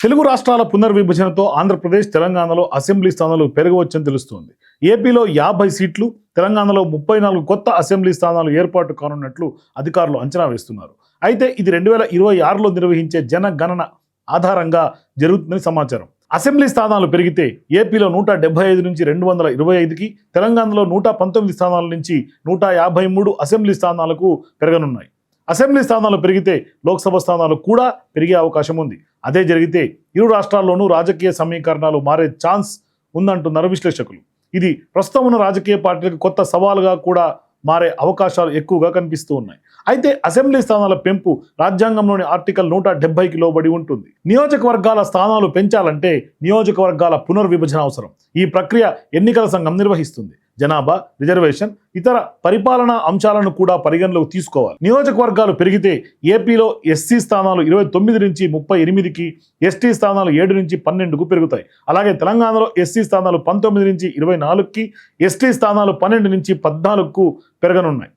తెలుగు రాష్ట్రాల పునర్విభజనతో ఆంధ్రప్రదేశ్ తెలంగాణలో అసెంబ్లీ స్థానాలు పెరగవచ్చని తెలుస్తోంది. ఏపీలో యాభై సీట్లు తెలంగాణలో ముప్పై నాలుగు కొత్త అసెంబ్లీ స్థానాలు ఏర్పాటు కానున్నట్లు అధికారులు అంచనా వేస్తున్నారు. అయితే ఇది రెండు వేల ఇరవై ఆరులో నిర్వహించే జనగణన ఆధారంగా జరుగుతుందని సమాచారం. అసెంబ్లీ స్థానాలు పెరిగితే ఏపీలో నూట డెబ్బై ఐదు నుంచి రెండు వందల ఇరవై ఐదుకి తెలంగాణలో నూట పంతొమ్మిది స్థానాల నుంచి నూట యాభై మూడు అసెంబ్లీ స్థానాలకు పెరగనున్నాయి. అసెంబ్లీ స్థానాలు పెరిగితే లోక్సభ స్థానాలు కూడా పెరిగే అవకాశం ఉంది. అదే జరిగితే ఇరు రాష్ట్రాల్లోనూ రాజకీయ సమీకరణాలు మారే ఛాన్స్ ఉందంటున్నారు విశ్లేషకులు. ఇది ప్రస్తుతం ఉన్న రాజకీయ పార్టీలకు కొత్త సవాలుగా కూడా మారే అవకాశాలు ఎక్కువగా కనిపిస్తూ ఉన్నాయి. అయితే అసెంబ్లీ స్థానాల పెంపు రాజ్యాంగంలోని ఆర్టికల్ నూట డెబ్బైకి లోబడి ఉంటుంది. నియోజకవర్గాల స్థానాలు పెంచాలంటే నియోజకవర్గాల పునర్విభజన అవసరం. ఈ ప్రక్రియ ఎన్నికల సంఘం నిర్వహిస్తుంది. జనాభా రిజర్వేషన్ ఇతర పరిపాలనా అంశాలను కూడా పరిగణలోకి తీసుకోవాలి. నియోజకవర్గాలు పెరిగితే ఏపీలో ఎస్సీ స్థానాలు ఇరవై తొమ్మిది నుంచి ముప్పై ఎనిమిదికి ఎస్టీ స్థానాలు ఏడు నుంచి పన్నెండుకు పెరుగుతాయి. అలాగే తెలంగాణలో ఎస్సీ స్థానాలు పంతొమ్మిది నుంచి ఇరవై నాలుగుకి ఎస్టీ స్థానాలు పన్నెండు నుంచి పద్నాలుగుకు పెరగనున్నాయి.